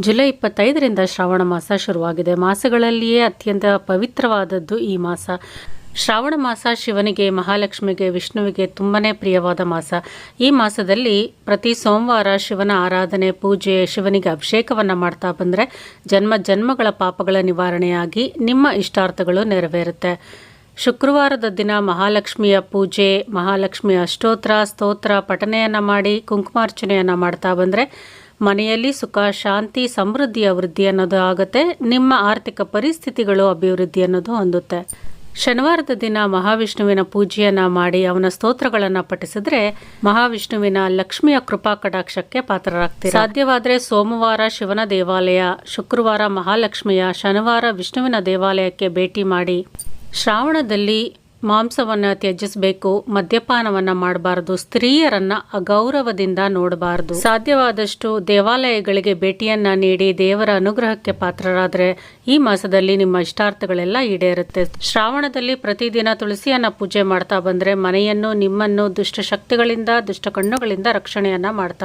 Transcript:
July ಇಪ್ಪತ್ತೈದರಿಂದ ಶ್ರಾವಣ ಮಾಸ ಶುರುವಾಗಿದೆ. ಮಾಸಗಳಲ್ಲಿಯೇ ಅತ್ಯಂತ ಪವಿತ್ರವಾದದ್ದು ಈ ಮಾಸ. ಶ್ರಾವಣ ಮಾಸ ಶಿವನಿಗೆ, ಮಹಾಲಕ್ಷ್ಮಿಗೆ, ವಿಷ್ಣುವಿಗೆ ತುಂಬನೇ ಪ್ರಿಯವಾದ ಮಾಸ. ಈ ಮಾಸದಲ್ಲಿ ಪ್ರತಿ ಸೋಮವಾರ ಶಿವನ ಆರಾಧನೆ, ಪೂಜೆ, ಶಿವನಿಗೆ ಅಭಿಷೇಕವನ್ನು ಮಾಡ್ತಾ ಬಂದರೆ ಜನ್ಮ ಜನ್ಮಗಳ ಪಾಪಗಳ ನಿವಾರಣೆಯಾಗಿ ನಿಮ್ಮ ಇಷ್ಟಾರ್ಥಗಳು ನೆರವೇರುತ್ತೆ. ಶುಕ್ರವಾರದ ದಿನ ಮಹಾಲಕ್ಷ್ಮಿಯ ಪೂಜೆ, ಮಹಾಲಕ್ಷ್ಮಿಯ ಅಷ್ಟೋತ್ರ ಸ್ತೋತ್ರ, ಪಠನೆಯನ್ನು ಮಾಡಿ, ಕುಂಕುಮಾರ್ಚನೆಯನ್ನು ಮಾಡ್ತಾ ಬಂದರೆ ಮನೆಯಲ್ಲಿ ಸುಖ, ಶಾಂತಿ ಸಮೃದ್ಧಿಯ ವೃದ್ಧಿ ಅನ್ನೋದು ಆಗುತ್ತೆ. ನಿಮ್ಮ ಆರ್ಥಿಕ ಪರಿಸ್ಥಿತಿಗಳು ಅಭಿವೃದ್ಧಿ ಅನ್ನೋದು ಹೊಂದುತ್ತೆ. ಶನಿವಾರದ ದಿನ ಮಹಾವಿಷ್ಣುವಿನ ಪೂಜೆಯನ್ನ ಮಾಡಿ ಅವನ ಸ್ತೋತ್ರಗಳನ್ನು ಪಠಿಸಿದ್ರೆ ಮಹಾವಿಷ್ಣುವಿನ ಲಕ್ಷ್ಮಿಯ ಕೃಪಾ ಕಟಾಕ್ಷಕ್ಕೆ ಪಾತ್ರರಾಗ್ತೀರಿ. ಸಾಧ್ಯವಾದರೆ ಸೋಮವಾರ ಶಿವನ ದೇವಾಲಯ, ಶುಕ್ರವಾರ ಮಹಾಲಕ್ಷ್ಮಿಯ, ಶನಿವಾರ ವಿಷ್ಣುವಿನ ದೇವಾಲಯಕ್ಕೆ ಭೇಟಿ ಮಾಡಿ ಶ್ರಾವಣದಲ್ಲಿ ಮಾಂಸವನ್ನು ತ್ಯಜಿಸಬೇಕು, ಮದ್ಯಪಾನವನ್ನ ಮಾಡಬಾರದು, ಸ್ತ್ರೀಯರನ್ನ ಅಗೌರವದಿಂದ ನೋಡಬಾರದು. ಸಾಧ್ಯವಾದಷ್ಟು ದೇವಾಲಯಗಳಿಗೆ ಭೇಟಿಯನ್ನ ನೀಡಿ ದೇವರ ಅನುಗ್ರಹಕ್ಕೆ ಪಾತ್ರರಾದರೆ ಈ ಮಾಸದಲ್ಲಿ ನಿಮ್ಮ ಇಷ್ಟಾರ್ಥಗಳೆಲ್ಲ ಈಡೇರುತ್ತೆ. ಶ್ರಾವಣದಲ್ಲಿ ಪ್ರತಿದಿನ ತುಳಸಿಯನ್ನ ಪೂಜೆ ಮಾಡ್ತಾ ಬಂದ್ರೆ ಮನೆಯನ್ನು ನಿಮ್ಮನ್ನು ದುಷ್ಟ ಶಕ್ತಿಗಳಿಂದ ದುಷ್ಟ ಕಣ್ಣುಗಳಿಂದ ರಕ್ಷಣೆಯನ್ನ ಮಾಡ್ತಾ